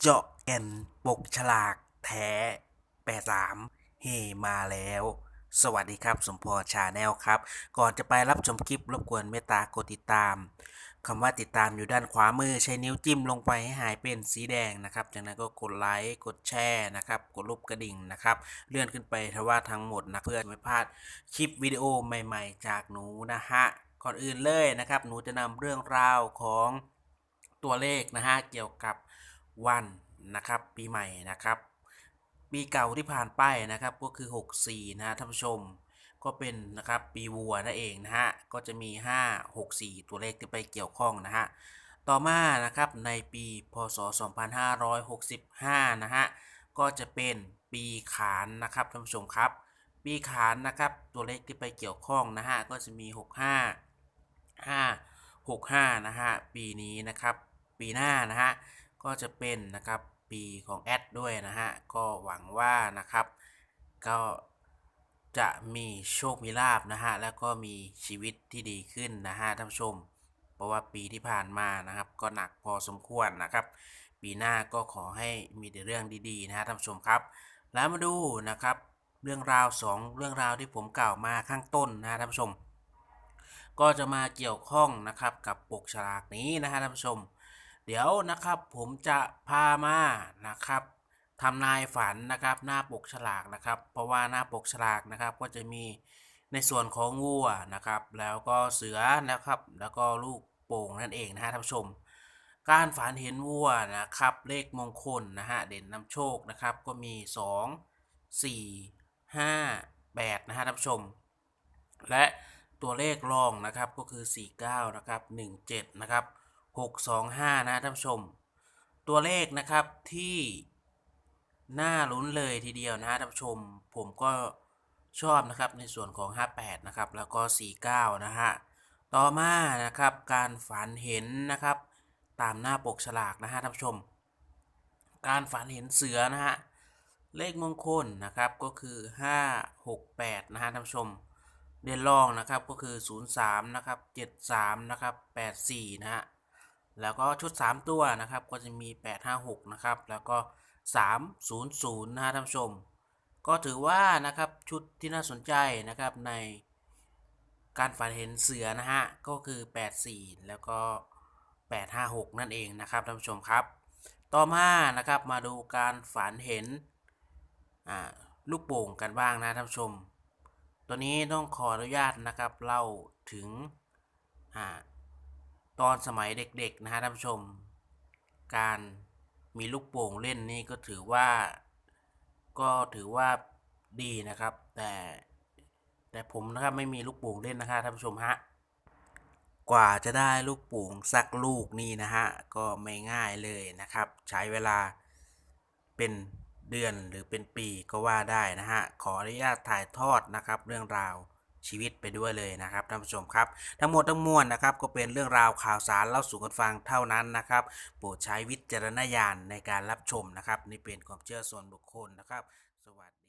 เจาะแก่นปกฉลากแท้แปดสามเฮมาแล้ว สวัสดีครับสมพรชาแนลครับ ก่อนจะไปรับชมคลิปรบกวนเมตตากดติดตามคำว่าติดตามอยู่ด้านขวามือใช้นิ้วจิ้มลงไปให้หายเป็นสีแดงนะครับ จากนั้นก็กดไลค์กดแชร์นะครับ กดรูปกระดิ่งนะครับ เลื่อนขึ้นไปทว่าทั้งหมดนะเพื่อไม่พลาดคลิปวิดีโอใหม่ ๆ จากหนูนะฮะก่อนอื่นเลยนะครับ หนูจะนำเรื่องราวของตัวเลขนะฮะเกี่ยวกับ วันนะครับ ปีใหม่นะครับ ปีเก่าที่ผ่านไปนะครับ ก็คือ 64 นะฮะท่านผู้ชมก็เป็นนะครับปีวัวนั่นเองนะฮะก็จะมี 5 6 4 ตัวเลขที่ไปเกี่ยวข้องนะฮะต่อมานะครับในปีพศ 2565 นะฮะก็จะเป็นปีขานนะครับท่านผู้ชมครับ ปีขานนะครับตัวเลขที่ไปเกี่ยวข้องนะฮะก็จะมี 65 5 65 นะฮะปีนี้นะครับปีหน้านะฮะ ก็จะเป็นนะครับปีของแอดด้วยนะฮะ ก็หวังว่านะครับ ก็จะมีโชคมีลาบนะฮะ แล้วก็มีชีวิตที่ดีขึ้นนะฮะท่านผู้ชม เพราะว่าปีที่ผ่านมานะครับ ก็หนักพอสมควรนะครับ ปีหน้าก็ขอให้มีแต่เรื่องดีๆนะฮะท่านผู้ชมครับ แล้วมาดูนะครับ เรื่องราว 2 เรื่องราวที่ผมกล่าวมาข้างต้นนะฮะท่านผู้ชม ก็จะมาเกี่ยวข้องนะครับกับปกฉลากนี้นะฮะท่านผู้ชม เดี๋ยวนะครับผมจะพามานะครับทำนายฝันนะครับหน้าปกฉลากนะครับ เพราะว่าหน้าปกฉลากนะครับก็จะมีในส่วนของวัวนะครับ แล้วก็เสือนะครับ แล้วก็ลูกโป่งนั่นเองนะฮะท่านผู้ชม การฝันเห็นวัวนะครับ เลขมงคลนะฮะเด่นนำโชคนะครับ ก็มี 2 4 5 8นะฮะท่านผู้ชม และตัวเลขรองนะครับก็คือ 49นะครับ17นะครับ 625 นะท่านผู้ชม ตัวเลขนะครับที่น่าลุ้นเลยทีเดียวนะท่านผู้ชม ผมก็ชอบนะครับในส่วนของ 58 นะครับ แล้วก็ 49 นะฮะ ต่อมานะครับการฝันเห็นนะครับตามหน้าปกฉลากนะฮะท่านผู้ชม การฝันเห็นเสือนะฮะเลขมงคลนะครับก็คือ 5 6 8 นะฮะท่านผู้ชม เด่นรองนะครับก็คือ 03 นะครับ 73 นะครับ 84 นะฮะ แล้วก็ชุด 3 ตัวนะครับ ก็จะมี 856 นะครับ แล้วก็ 300 นะฮะท่านผู้ชม ก็ถือว่านะครับชุดที่น่าสนใจนะครับในการฝันเห็นเสือนะฮะ ก็คือ 84 แล้วก็ 856 นั่นเองนะครับท่านผู้ชมครับ ต่อมานะครับมาดูการฝันเห็นลูกโป่งกันบ้างนะท่านผู้ชม ตัวนี้ต้องขออนุญาตนะครับเล่าถึงอ่า ตอนสมัยเด็กๆนะฮะท่านผู้ชม การมีลูกโป่งเล่นนี่ก็ถือว่าก็ถือว่าดีนะครับ แต่แต่ผมนะครับไม่มีลูกโป่งเล่นนะครับท่านผู้ชมฮะกว่าจะได้ลูกโป่งสักลูกนี่นะฮะก็ไม่ง่ายเลยนะครับ ใช้เวลาเป็นเดือนหรือเป็นปีก็ว่าได้นะฮะขออนุญาตถ่ายทอดนะครับ เรื่องราว ชีวิตไปด้วยเลยนะครับท่านผู้ชมครับ ทั้งหมดทั้งมวลนะครับก็เป็นเรื่องราวข่าวสารเล่าสู่กันฟังเท่านั้นนะครับ โปรดใช้วิจารณญาณในการรับชมนะครับนี่เป็นความเชื่อส่วนบุคคลนะครับ สวัสดี